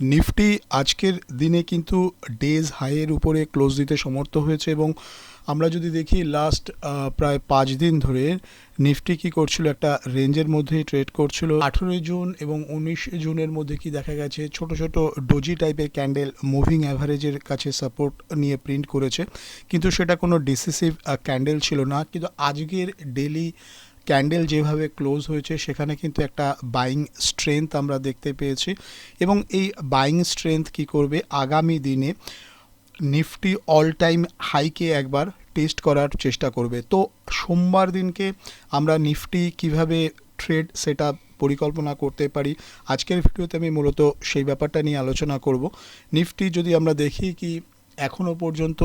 Nifty আজকের দিনে কিন্তু ডেজ হাইয়ের উপরে ক্লোজ দিতে সমর্থ হয়েছে এবং আমরা যদি দেখি লাস্ট প্রায় পাঁচ দিন ধরে নিফটি কি করছিল? একটা রেঞ্জের মধ্যেই ট্রেড করছিল। আঠেরোই জুন এবং উনিশ জুনের মধ্যে কি দেখা গেছে? ছোট ছোট ডোজি টাইপের ক্যান্ডেল মুভিং অ্যাভারেজের কাছে সাপোর্ট নিয়ে প্রিন্ট করেছে। কিন্তু সেটা কোনো ডিসিসিভ ক্যান্ডেল ছিল না। কিন্তু আজকের ডেলি ক্যান্ডেল যেভাবে ক্লোজ হয়েছে, সেখানে কিন্তু একটা বাইং স্ট্রেংথ আমরা দেখতে পেয়েছি এবং এই বাইং স্ট্রেংথ কি করবে? আগামী দিনে নিফটি অল টাইম হাইকে একবার টেস্ট করার চেষ্টা করবে। তো সোমবার দিনকে আমরা নিফটি কীভাবে ট্রেড সেটা পরিকল্পনা করতে পারি, আজকের ভিডিওতে আমি মূলত সেই ব্যাপারটা নিয়ে আলোচনা করব। নিফটি যদি আমরা দেখি কি এখনও পর্যন্ত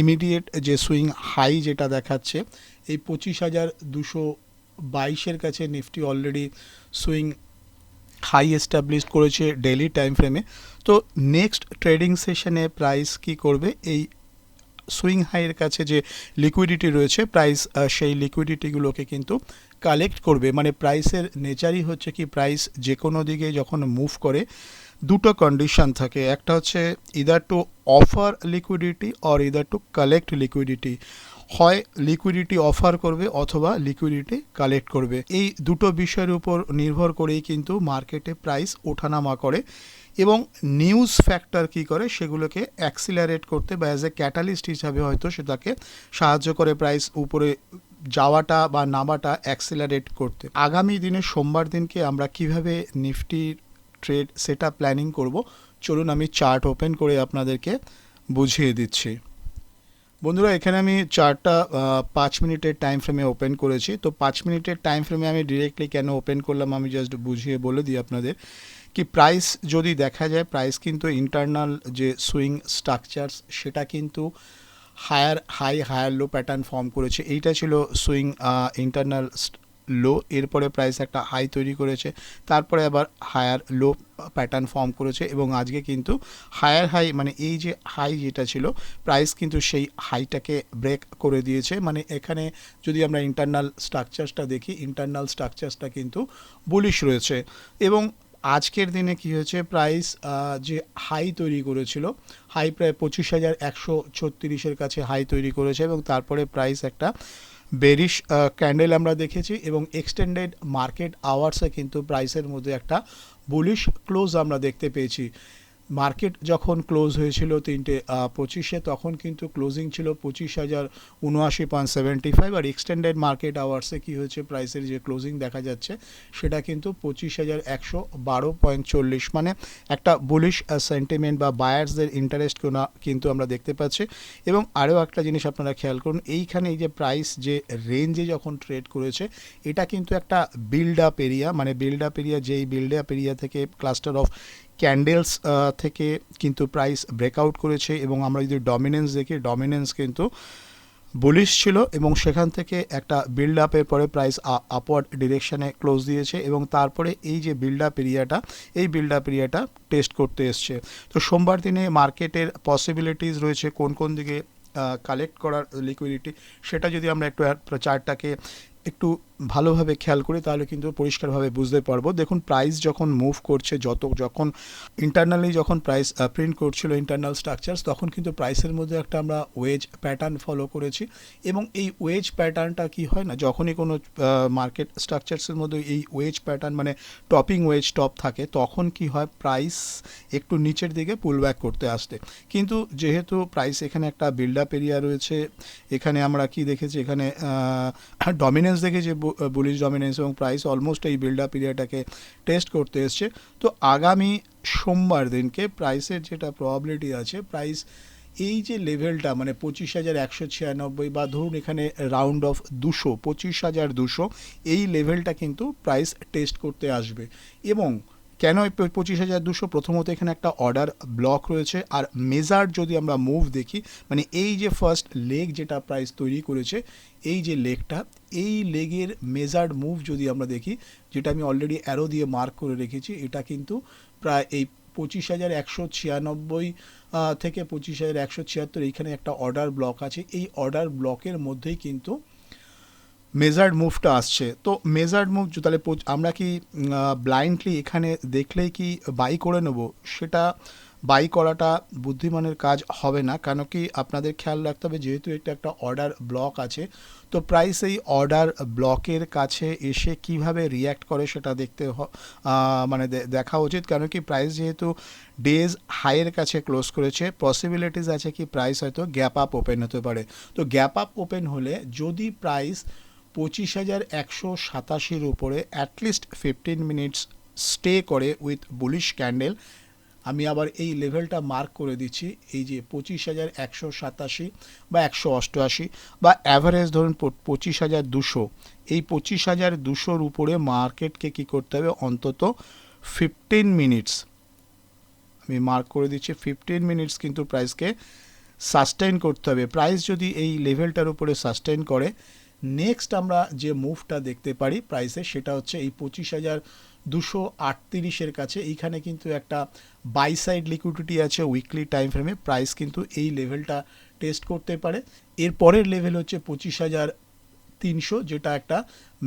ইমিডিয়েট যে সুইং হাই যেটা দেখাচ্ছে, এই পঁচিশ হাজার দুশো বাইশের কাছে Nifty already swing high establish করেছে ডেলি টাইম ফ্রেমে তো নেক্সট ট্রেডিং সেশনে প্রাইস কি করবে? এই সুইং হাইয়ের কাছে যে লিকুইডিটি রয়েছে প্রাইস সেই লিকুইডিটিগুলোকে কিন্তু কালেক্ট করবে। মানে প্রাইসের নেচারই হচ্ছে কি প্রাইস যে কোনো দিকে যখন মুভ করে, দুটো কন্ডিশন থাকে। একটা হচ্ছে either to offer liquidity or either to collect liquidity হয় লিকুইডিটি অফার করবে অথবা লিকুইডিটি কালেক্ট করবে। এই দুটো বিষয়ের উপর নির্ভর করেই কিন্তু মার্কেটে প্রাইস ওঠানামা করে এবং নিউজ ফ্যাক্টর কি করে সেগুলোকে অ্যাক্সিলারেট করতে বা অ্যাজ এ ক্যাটালিস্ট হিসাবে হয়তো সেটাকে সাহায্য করে প্রাইস উপরে যাওয়াটা বা নামাটা অ্যাক্সিলারেট করতে। আগামী দিনে সোমবার দিনকে আমরা কীভাবে নিফটির ট্রেড সেটা প্ল্যানিং করব, চলুন আমি চার্ট ওপেন করে আপনাদেরকে বুঝিয়ে দিচ্ছি। বন্ধুরা, এখানে আমি চারটা পাঁচ মিনিটের টাইম ফ্রেমে ওপেন করেছি। তো পাঁচ মিনিটের টাইম ফ্রেমে আমি ডিরেক্টলি কেন ওপেন করলাম আমি জাস্ট বুঝিয়ে বলে দিই আপনাদের কি প্রাইস যদি দেখা যায় প্রাইস কিন্তু ইন্টারনাল যে সুইং স্ট্রাকচারস সেটা কিন্তু higher high higher low pattern form করেছে। এইটা ছিল সুইং ইন্টারনাল লো এরপরে প্রাইস একটা হাই তৈরি করেছে। তারপরে আবার হায়ার লো প্যাটার্ন ফর্ম করেছে এবং আজকে কিন্তু হায়ার হাই মানে এই যে হাই যেটা ছিল প্রাইস কিন্তু সেই হাইটাকে ব্রেক করে দিয়েছে। মানে এখানে যদি আমরা ইন্টারনাল স্ট্রাকচারসটা দেখি ইন্টারনাল স্ট্রাকচারসটা কিন্তু বুলিশ রয়েছে। এবং আজকের দিনে কি হয়েছে? প্রাইস যে হাই তৈরি করেছিল হাই প্রায় পঁচিশ হাজার একশো ছত্রিশের কাছে হাই তৈরি করেছে এবং তারপরে প্রাইস একটা বেরিশ ক্যান্ডেল আমরা দেখেছি এবং এক্সটেন্ডেড মার্কেট আওয়ার্সে কিন্তু প্রাইসের মধ্যে একটা বুলিশ ক্লোজ আমরা দেখতে পেয়েছি। মার্কেট যখন ক্লোজ হয়েছিল তিনটে পঁচিশে, তখন কিন্তু ক্লোজিং ছিল পঁচিশ হাজার উনআশি পয়েন্ট সেভেন্টি ফাইভ আর এক্সটেন্ডেড মার্কেট আওয়ার্সে কী হয়েছে প্রাইসের যে ক্লোজিং দেখা যাচ্ছে, সেটা কিন্তু পঁচিশ হাজার একশো বারো পয়েন্ট চল্লিশ মানে একটা বুলিশ সেন্টিমেন্ট বা বায়ার্সদের ইন্টারেস্ট কিন্তু আমরা দেখতে পাচ্ছি। এবং আরও একটা জিনিস আপনারা খেয়াল করুন, এইখানে এই যে প্রাইস যে রেঞ্জে যখন ট্রেড করেছে, এটা কিন্তু একটা বিল্ড আপ এরিয়া মানে বিল্ড আপ এরিয়া যেই বিল্ড আপ এরিয়া থেকে ক্লাস্টার অফ ক্যান্ডেলস থেকে কিন্তু প্রাইস ব্রেকআউট করেছে এবং আমরা যদি ডমিনেন্স দেখি ডমিনেন্স কিন্তু বুলিশ ছিল এবং সেখান থেকে একটা বিল্ড আপের পরে প্রাইস আপওয়ার্ড ডিরেকশানে ক্লোজ দিয়েছে এবং তারপরে এই যে বিল্ড আপ এরিয়াটা এই বিল্ড আপ এরিয়াটা টেস্ট করতে এসছে। তো সোমবার দিনে মার্কেটের পসিবিলিটিস রয়েছে কোন কোন দিকে কালেক্ট করার লিকুইডিটি সেটা যদি আমরা একটু চার্টটাকে একটু ভালোভাবে খেয়াল করি, তাহলে কিন্তু পরিষ্কারভাবে বুঝতে পারব। দেখুন প্রাইস যখন মুভ করছে, যত, যখন ইন্টারনালি যখন প্রাইস প্রিন্ট করছিল ইন্টারনাল স্ট্রাকচার্স তখন কিন্তু প্রাইসের মধ্যে একটা আমরা ওয়েজ প্যাটার্ন ফলো করেছি এবং এই ওয়েজ প্যাটার্নটা কি হয় না, যখনই কোনো মার্কেট স্ট্রাকচার্সের মধ্যে এই ওয়েজ প্যাটার্ন মানে টপিং ওয়েজ টপ থাকে, তখন কি হয় প্রাইস একটু নিচের দিকে পুল ব্যাক করতে আসতে। কিন্তু যেহেতু প্রাইস এখানে একটা বিল্ড আপ এরিয়া রয়েছে, এখানে আমরা কি দেখেছি, এখানে ডমিনেন্স দেখে যে বুলিশ ডমিনেন্স এবং প্রাইস অলমোস্ট এই বিল্ড আপ এরিয়াটাকে টেস্ট করতে এসছে। তো আগামী সোমবার দিনকে প্রাইসের যেটা প্রবাবিলিটি আছে প্রাইস এই যে লেভেলটা মানে পঁচিশ হাজার একশো ছিয়ানব্বই বা ধরুন এখানে রাউন্ড অফ দুশো, পঁচিশ হাজার দুশো, এই লেভেলটা কিন্তু প্রাইস টেস্ট করতে আসবে। এবং কেন এই পঁচিশ হাজার দুশো? প্রথমত এখানে একটা অর্ডার ব্লক রয়েছে। আর মেজার যদি আমরা মুভ দেখি মানে এই যে ফার্স্ট লেগ যেটা প্রাইস তৈরি করেছে, এই যে লেগটা এই লেগের মেজার্ড মুভ যদি আমরা দেখি, যেটা আমি অলরেডি অ্যারো দিয়ে মার্ক করে রেখেছি, এটা কিন্তু প্রায় এই পঁচিশ হাজার একশো ছিয়ানব্বই থেকে পঁচিশ হাজার একশো ছিয়াত্তর, এইখানে একটা অর্ডার ব্লক আছে। এই অর্ডার ব্লকের মধ্যেই কিন্তু মেজার্ড মুভটা আসছে। তো মেজার্ড মুভ তাহলে আমরা কি ব্লাইন্ডলি এখানে দেখলেই কি বাই করে নেব? সেটা বাই করাটা বুদ্ধিমানের কাজ হবে না, কেন কি আপনাদের খেয়াল রাখতে হবে, যেহেতু এটা একটা অর্ডার ব্লক আছে, তো প্রাইস এই অর্ডার ব্লকের কাছে এসে কীভাবে রিয়্যাক্ট করে সেটা দেখতে মানে দেখা উচিত, কেন কি প্রাইস যেহেতু ডেজ হাইয়ের কাছে ক্লোজ করেছে পসিবিলিটিস আছে কি প্রাইস হয়তো গ্যাপ আপ ওপেন হতে পারে। তো গ্যাপ আপ ওপেন হলে যদি প্রাইস পঁচিশ হাজার একশো সাতাশির উপরে at least fifteen minutes stay করে উইথ বুলিশ ক্যান্ডেল আমি আবার এই লেভেলটা মার্ক করে দিচ্ছি, এই যে পঁচিশ হাজার একশো সাতাশি বা একশো অষ্টআশি বা অ্যাভারেজ ধরুন পঁচিশ হাজার দুশো। এই পঁচিশ হাজার দুশোর উপরে মার্কেটকে কী করতে হবে? অন্তত ফিফটিন মিনিটস আমি মার্ক করে দিচ্ছি ফিফটিন মিনিটস কিন্তু প্রাইসকে সাস্টেইন করতে হবে। প্রাইস যদি এই লেভেলটার উপরে সাস্টেইন করে নেক্সট আমরা যে মুভটা দেখতে পারি প্রাইসে সেটা হচ্ছে এই পঁচিশ হাজার দুশো আটত্রিশের কাছে। এইখানে কিন্তু একটা বাই সাইড লিকুইডিটি আছে উইকলি টাইম ফ্রেমে প্রাইস কিন্তু এই লেভেলটা টেস্ট করতে পারে। এর পরের লেভেল হচ্ছে পঁচিশ হাজার তিনশো, যেটা একটা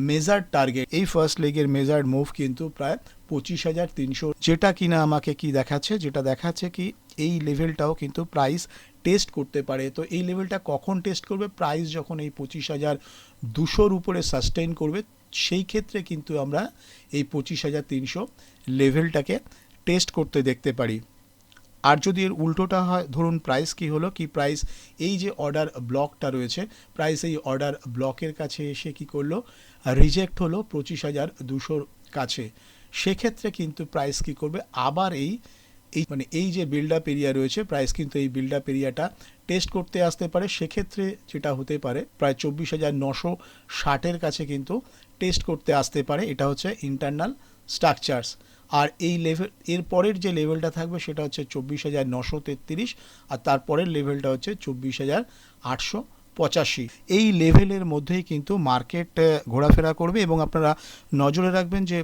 মেজার টার্গেট। এই ফার্স্ট লেগের মেজার্ড মুভ কিন্তু প্রায় পঁচিশ হাজার তিনশো। যেটা কিনা আমাকে কি দেখাচ্ছে? যেটা দেখাচ্ছে কি, এই লেভেলটাও কিন্তু প্রাইস টেস্ট করতে পারে। তো এই লেভেলটা কখন টেস্ট করবে? প্রাইস যখন এই পঁচিশ হাজার দুশোর উপরে সাস্টেন করবে, সেই ক্ষেত্রে কিন্তু আমরা এই পঁচিশ হাজার তিনশো লেভেলটাকে টেস্ট করতে দেখতে পারি। আর যদি এর উল্টোটা হয়, ধরুন প্রাইস কি হলো? কি প্রাইস এই যে অর্ডার ব্লকটা রয়েছে প্রাইস এই অর্ডার ব্লকের কাছে এসে কি করল? রিজেক্ট হলো পঁচিশ হাজার দুশোর কাছে। সেক্ষেত্রে কিন্তু প্রাইস কি করবে? আবার এই এই মানে এই যে বিল্ড আপ এরিয়া রয়েছে প্রাইস কিন্তু এই বিল্ড আপ এরিয়াটা টেস্ট করতে আসতে পারে। সেক্ষেত্রে যেটা হতে পারে, প্রায় চব্বিশ হাজার নশো ষাটের কাছে কিন্তু টেস্ট করতে আসতে পারে। এটা হচ্ছে ইন্টারনাল স্ট্রাকচারস আর এই লেভেল এর পরের যে লেভেলটা থাকবে সেটা হচ্ছে চব্বিশ হাজার নশো তেত্রিশ আর তারপরের লেভেলটা হচ্ছে চব্বিশ হাজার আটশো পঁচাশি। এই লেভেলের মধ্যেই কিন্তু মার্কেট ঘোরাফেরা করবে এবং আপনারা নজরে রাখবেন যে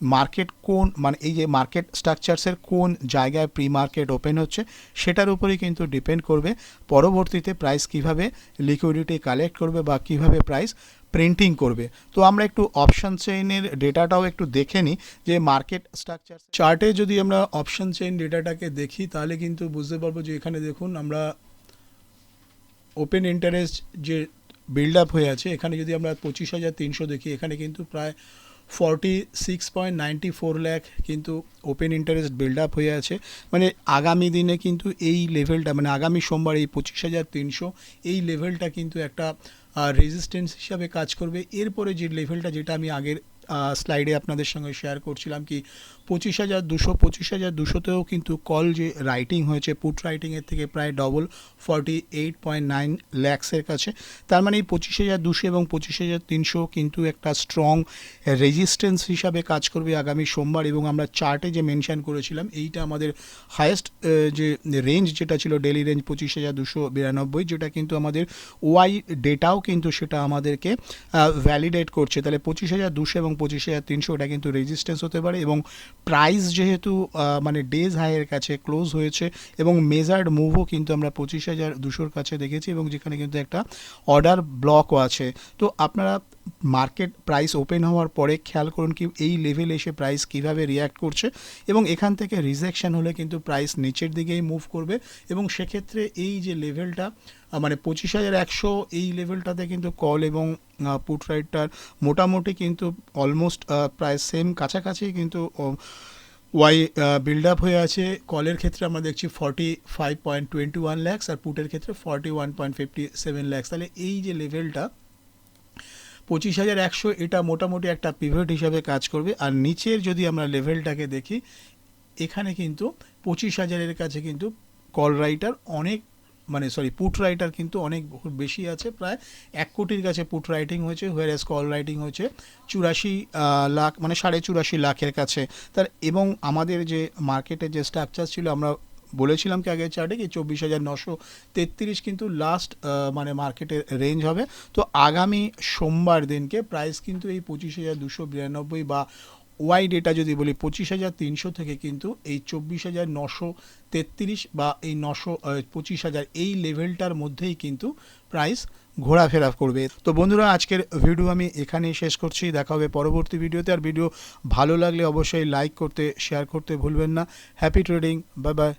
মার্কেট কোন মানে এই যে মার্কেট স্ট্রাকচারসের কোন জায়গায় প্রি মার্কেট ওপেন হচ্ছে সেটার উপরেই কিন্তু ডিপেন্ড করবে। পরবর্তীতে প্রাইস কীভাবে লিকুইডিটি কালেক্ট করবে বা কীভাবে প্রাইস প্রিন্টিং করবে। তো আমরা একটু অপশান চেইনের ডেটাটাও একটু দেখে নিই যে মার্কেট স্ট্রাকচার চার্টে যদি আমরা অপশান চেইন ডেটাটাকে দেখি, তাহলে কিন্তু বুঝতে পারব যে এখানে দেখুন আমরা ওপেন ইন্টারেস্ট যে বিল্ড আপ হয়ে আছে, এখানে যদি আমরা পঁচিশ হাজার তিনশো দেখি, এখানে কিন্তু প্রায় forty six point ninety four lakh কিন্তু ওপেন ইন্টারেস্ট বিল্ড আপ হয়ে আছে। মানে আগামী দিনে কিন্তু এই লেভেলটা মানে আগামী সোমবার এই পঁচিশ হাজার তিনশো, এই লেভেলটা কিন্তু একটা রেজিস্ট্যান্স হিসাবে কাজ করবে। এরপরে যে লেভেলটা যেটা আমি আগের স্লাইডে আপনাদের সঙ্গে শেয়ার করছিলাম কি পঁচিশ হাজার দুশো, পঁচিশ হাজার দুশোতেও কিন্তু কল যে রাইটিং হয়েছে পুট রাইটিংয়ের থেকে প্রায় double forty eight point nine ল্যাক্সের কাছে। তার মানে এই পঁচিশ হাজার দুশো এবং পঁচিশ হাজার তিনশো কিন্তু একটা স্ট্রং রেজিস্ট্যান্স হিসাবে কাজ করবে আগামী সোমবার এবং আমরা চার্টে যে মেনশন করেছিলাম, এইটা আমাদের হায়েস্ট যে রেঞ্জ যেটা ছিল ডেলি রেঞ্জ পঁচিশ হাজার দুশো বিরানব্বই, যেটা কিন্তু আমাদের ওয়াই ডেটাও কিন্তু সেটা আমাদেরকে ভ্যালিডেট করছে। তাহলে পঁচিশ হাজার দুশো এবং পঁচিশ হাজার তিনশো ওটা কিন্তু রেজিস্ট্যান্স হতে পারে এবং প্রাইস যেহেতু মানে ডেজ হাইয়ের কাছে ক্লোজ হয়েছে এবং মেজার্ড মুভও কিন্তু আমরা পঁচিশ হাজার দুশোর কাছে দেখেছি এবং যেখানে কিন্তু একটা অর্ডার ব্লকও আছে। তো আপনারা মার্কেট প্রাইস ওপেন হওয়ার পরে খেয়াল করুন কি এই লেভেল এসে প্রাইস কীভাবে রিয়্যাক্ট করছে এবং এখান থেকে রিজেকশন হলে কিন্তু প্রাইস নিচের দিকেই মুভ করবে এবং সেক্ষেত্রে এই যে লেভেলটা মানে পঁচিশ হাজার একশো এই লেভেলটাতে কিন্তু কল এবং পুট রাইটটার মোটামুটি কিন্তু অলমোস্ট প্রায় সেম কাছাকাছি কিন্তু ওয়াই বিল্ড আপ হয়ে আছে। কলের ক্ষেত্রে আমরা দেখছি forty five point twenty one lakhs আর পুটের ক্ষেত্রে forty one point fifty seven lakhs তাহলে এই যে লেভেলটা পঁচিশ হাজার একশো এটা মোটামুটি একটা পিভট হিসাবে কাজ করবে। আর নিচের যদি আমরা লেভেলটাকে দেখি, এখানে কিন্তু পঁচিশ হাজারের কাছে কিন্তু কল রাইটার অনেক মানে সরি পুট রাইটার কিন্তু অনেক বেশি আছে, প্রায় এক কোটির কাছে পুট রাইটিং হয়েছে হোয়ার এস কল রাইটিং হয়েছে চুরাশি লাখ মানে সাড়ে চুরাশি লাখের কাছে। তার এবং আমাদের যে মার্কেটের যে স্ট্রাকচার ছিল, আমরা বলেছিলাম কি আগের চার্টে কি চব্বিশ হাজার নশো তেত্রিশ কিন্তু লাস্ট মানে মার্কেটের রেঞ্জ হবে। তো আগামী সোমবার দিনকে প্রাইস কিন্তু এই পঁচিশ হাজার দুশো বিরানব্বই বা ওয়াই ডেটা যদি বলি, পঁচিশ হাজার তিনশো থেকে কিন্তু এই চব্বিশ হাজার নশো তেত্রিশ বা এই নশো পঁচিশ হাজার এই লেভেলটার মধ্যেই কিন্তু প্রাইস ঘোরাফেরা করবে। তো বন্ধুরা, আজকের ভিডিও আমি এখানেই শেষ করছি। দেখা হবে পরবর্তী ভিডিওতে আর ভিডিও ভালো লাগলে অবশ্যই লাইক করতে শেয়ার করতে ভুলবেন না। Happy trading bye bye